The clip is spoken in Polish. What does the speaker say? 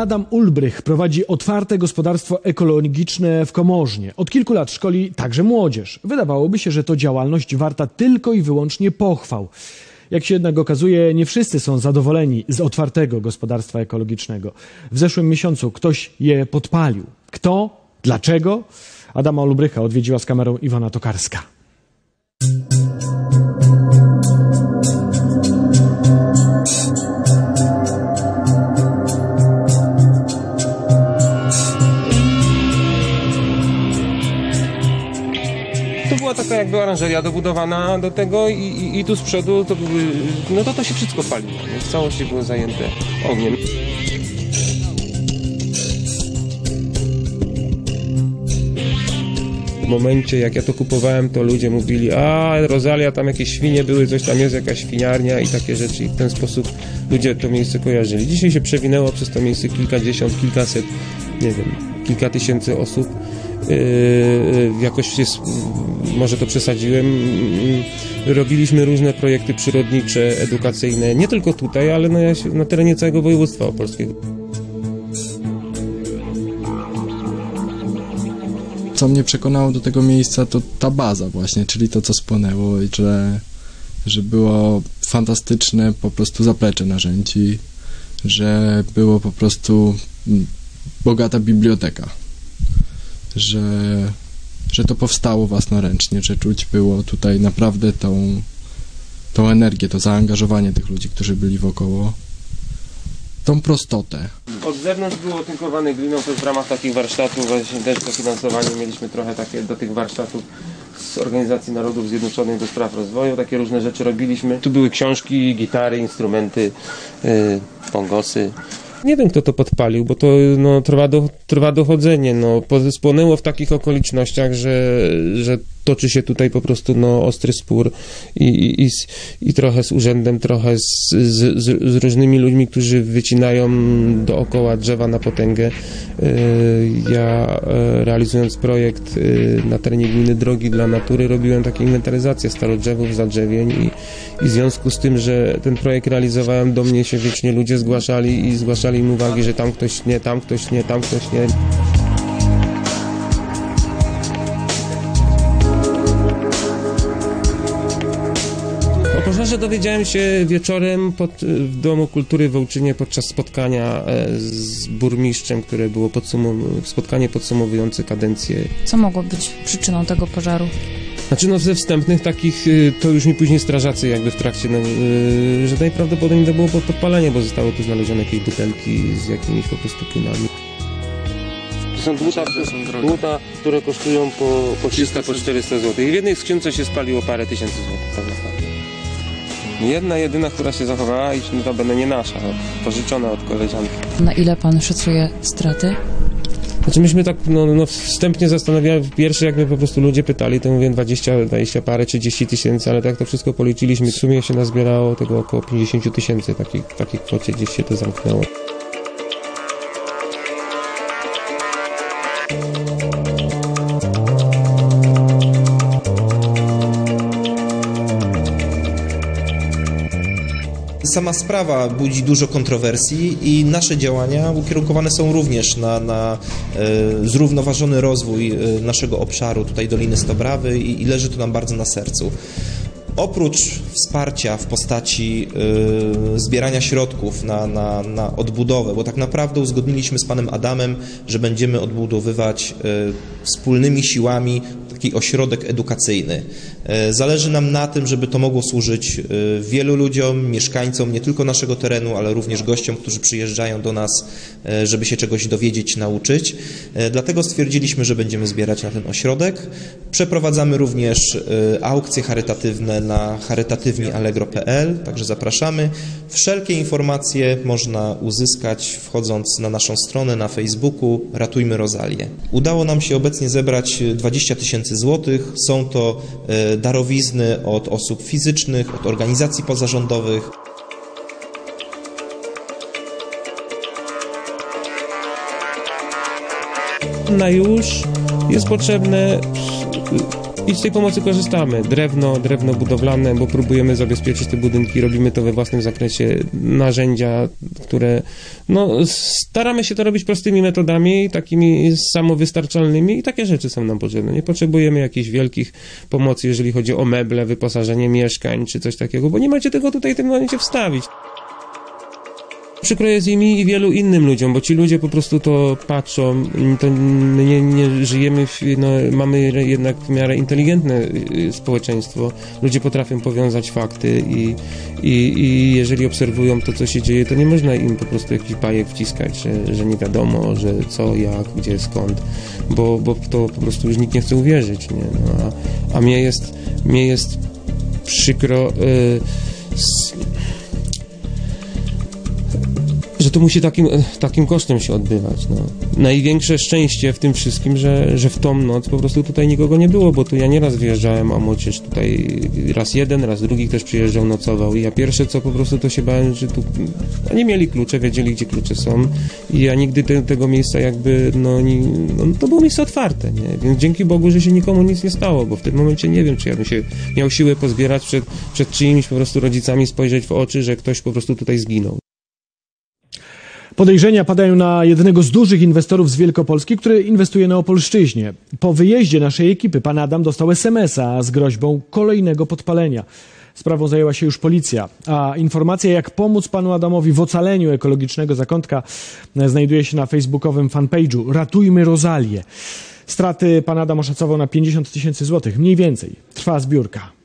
Adam Ulbrych prowadzi otwarte gospodarstwo ekologiczne w Komorznie. Od kilku lat szkoli także młodzież. Wydawałoby się, że to działalność warta tylko i wyłącznie pochwał. Jak się jednak okazuje, nie wszyscy są zadowoleni z otwartego gospodarstwa ekologicznego. W zeszłym miesiącu ktoś je podpalił. Kto? Dlaczego? Adama Ulbrycha odwiedziła z kamerą Iwona Tokarska. Oranżeria dobudowana do tego i, i, i tu z przodu to były, no to to się wszystko paliło, nie? w całości było zajęte ogniem. W momencie jak ja to kupowałem, to ludzie mówili, a Rosalia, tam jakieś świnie były, coś tam jest, jakaś świniarnia i takie rzeczy i w ten sposób ludzie to miejsce kojarzyli. Dzisiaj się przewinęło przez to miejsce kilkadziesiąt, kilkaset, nie wiem, kilka tysięcy osób. Yy, jakoś jest, może to przesadziłem. Yy, Robiliśmy różne projekty przyrodnicze, edukacyjne, nie tylko tutaj, ale na, na terenie całego województwa opolskiego. co mnie przekonało do tego miejsca, to ta baza właśnie, czyli to, co spłonęło i że, że było fantastyczne po prostu zaplecze narzędzi, że było po prostu mm, bogata biblioteka, że, że to powstało własnoręcznie, że czuć było tutaj naprawdę tą, tą energię, to zaangażowanie tych ludzi, którzy byli wokoło, tą prostotę. Od zewnątrz było tynkowane gliną, to w ramach takich warsztatów, właśnie też dofinansowanie mieliśmy trochę takie do tych warsztatów z Organizacji Narodów Zjednoczonych do Spraw Rozwoju, takie różne rzeczy robiliśmy. Tu były książki, gitary, instrumenty, yy. Nie wiem, kto to podpalił, bo to no, trwa, do, trwa dochodzenie. No, spłonęło w takich okolicznościach, że, że toczy się tutaj po prostu no, ostry spór i, i, i, i trochę z urzędem, trochę z, z, z, różnymi ludźmi, którzy wycinają dookoła drzewa na potęgę. Yy, Ja e, realizując projekt yy, na terenie gminy Drogi dla Natury robiłem taką inwentaryzację starodrzewów, zadrzewień i, i w związku z tym, że ten projekt realizowałem, do mnie się wiecznie ludzie zgłaszali i zgłaszali im uwagi, że tam ktoś nie, tam ktoś nie, tam ktoś nie. Pożarze dowiedziałem się wieczorem pod, w Domu Kultury w Wołczynie podczas spotkania e, z burmistrzem, które było podsumow- spotkanie podsumowujące kadencję Co mogło być przyczyną tego pożaru? Znaczy no ze wstępnych takich, y, to już mi później strażacy jakby w trakcie, no, y, że najprawdopodobniej to było pod- podpalenie, bo zostały tu znalezione jakieś butelki z jakimiś po prostu płynami. To są dłuta, dłuta które kosztują po, po 300, po 400 zł. I w jednej skrzynce się spaliło parę tysięcy złotych. Jedna, jedyna, która się zachowała i notabene nie nasza, no, pożyczona od koleżanki. Na ile pan szacuje straty? Znaczy myśmy tak no, no, wstępnie zastanawiali, pierwszy jak mnie po prostu ludzie pytali, to mówię 20, 20 parę, 30 tysięcy, ale tak to wszystko policzyliśmy. W sumie się nazbierało tego około 50 tysięcy, takich, w takiej kwocie gdzieś się to zamknęło. Sama sprawa budzi dużo kontrowersji i nasze działania ukierunkowane są również na, na e, zrównoważony rozwój e, naszego obszaru, tutaj Doliny Stobrawy i, i leży to nam bardzo na sercu. Oprócz wsparcia w postaci y, zbierania środków na, na, na odbudowę, bo tak naprawdę uzgodniliśmy z panem Adamem, że będziemy odbudowywać y, wspólnymi siłami taki ośrodek edukacyjny. Y, zależy nam na tym, żeby to mogło służyć y, wielu ludziom, mieszkańcom nie tylko naszego terenu, ale również gościom, którzy przyjeżdżają do nas, y, żeby się czegoś dowiedzieć, nauczyć. Dlatego stwierdziliśmy, że będziemy zbierać na ten ośrodek. Przeprowadzamy również aukcje charytatywne na charytatywni allegro.pl, także zapraszamy. Wszelkie informacje można uzyskać wchodząc na naszą stronę na Facebooku Ratujmy Rozalię. Udało nam się obecnie zebrać 20 tysięcy złotych. Są to y, darowizny od osób fizycznych, od organizacji pozarządowych. Na już jest potrzebne I z tej pomocy korzystamy. Drewno, drewno budowlane, bo próbujemy zabezpieczyć te budynki, robimy to we własnym zakresie. Narzędzia, które, no, staramy się to robić prostymi metodami, takimi samowystarczalnymi i takie rzeczy są nam potrzebne. Nie potrzebujemy jakichś wielkich pomocy, jeżeli chodzi o meble, wyposażenie mieszkań czy coś takiego, bo nie macie tego tutaj w tym momencie wstawić. Przykro jest i mi i wielu innym ludziom, bo ci ludzie po prostu to patrzą, to my nie, nie żyjemy, w, no, mamy jednak w miarę inteligentne y, społeczeństwo. Ludzie potrafią powiązać fakty i, i, i jeżeli obserwują to, co się dzieje, to nie można im po prostu jakiś bajek wciskać, że, że nie wiadomo, że co, jak, gdzie, skąd, bo, bo to po prostu już nikt nie chce uwierzyć, nie? No, a, a mnie jest, mnie jest przykro... Y, s- że to musi takim, e, takim kosztem się odbywać. No. Największe szczęście w tym wszystkim, że, że w tą noc po prostu tutaj nikogo nie było, bo tu ja nieraz wyjeżdżałem, a młodzież tutaj raz jeden, raz drugi też przyjeżdżał, nocował i ja pierwsze co po prostu to się bałem, że tu oni mieli klucze, wiedzieli gdzie klucze są i ja nigdy te, tego miejsca jakby, no, nie, no to było miejsce otwarte, nie? więc dzięki Bogu, że się nikomu nic nie stało, bo w tym momencie nie wiem, czy ja bym się miał siłę pozbierać przed, przed czyimiś po prostu rodzicami, spojrzeć w oczy, że ktoś po prostu tutaj zginął. Podejrzenia padają na jednego z dużych inwestorów z Wielkopolski, który inwestuje na Opolszczyźnie. Po wyjeździe naszej ekipy pan Adam dostał SMS-a z groźbą kolejnego podpalenia. Sprawą zajęła się już policja, a informacja jak pomóc panu Adamowi w ocaleniu ekologicznego zakątka znajduje się na facebookowym fanpage'u Ratujmy Rozalię. Straty pan Adam oszacował na 50 tysięcy złotych, mniej więcej. Trwa zbiórka.